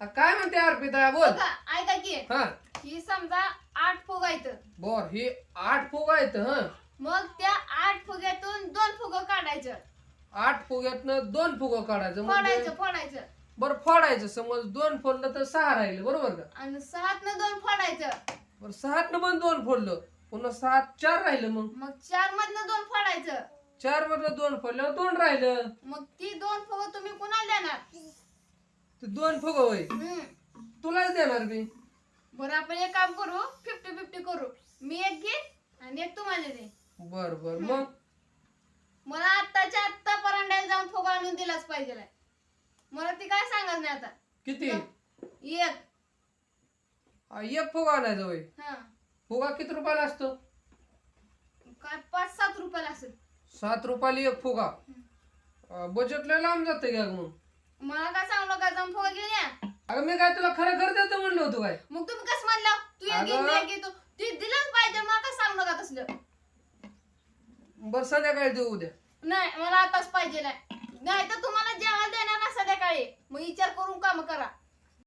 हा, काय म्हणते अर्पिता? बोल. बघा ऐका की हा. ही समजा आठ फुगायचं बर ही आठ फुगा आहेत हा. मग त्या आठ फुग्यातून दोन फुग काढायचं. आठ फुग्यातनं दोन फुगं काढायचं म्हणजे फोडायचं फोडायचं. बरं फोडायचं समज दोन फोडलं तर सहा राहिलं बरोबर का? आणि सहातनं दोन फोडायचं. बरं सहातनं पण दोन फोडलं पुन्हा सात चार राहिलं मग. मग चार मधनं दोन फोडायचं. चार मधलं दोन फोडल्यावर दोन राहिलं. मग ती दोन फुग तुम्ही कुणाला ते दोन फुग होय हम्म. तुलाच देणार मी. बरं आपण एक काम करू फिफ्टी फिफ्टी करू. मी एक घे आणि एक तुम्हाला दे बर बर. मग? मला आत्ताच्या आत्ता परांड्याला जाऊन फुगा आणून दिलाच पाहिजे. मला ती काय सांगत नाही आता. किती? एक. हा, एक फुगा आणायचा होय. हा. फुगा किती रुपयाला असतो? काय पाच सात रुपयाला असेल. सात रुपयाला एक फुगा. बजेट लय लांब जाते का मग? मला काय सांगलो का जाऊन फुगा घेऊन या अगं मी काय तुला खरं खरं देतो म्हणलं होतं काय? मग तुम्ही कसं म्हणलं? तू एक घे अगं. मी एक घेतो. ती दिलंच पाहिजे मला काय सांगू नका तसलं. बरं संध्याकाळी देऊ उद्या. नाही मला आताच पाहिजे नाही. नाही तर तुम्हाला जेवण देणार ना संध्याकाळी. मग विचार करून काम करा.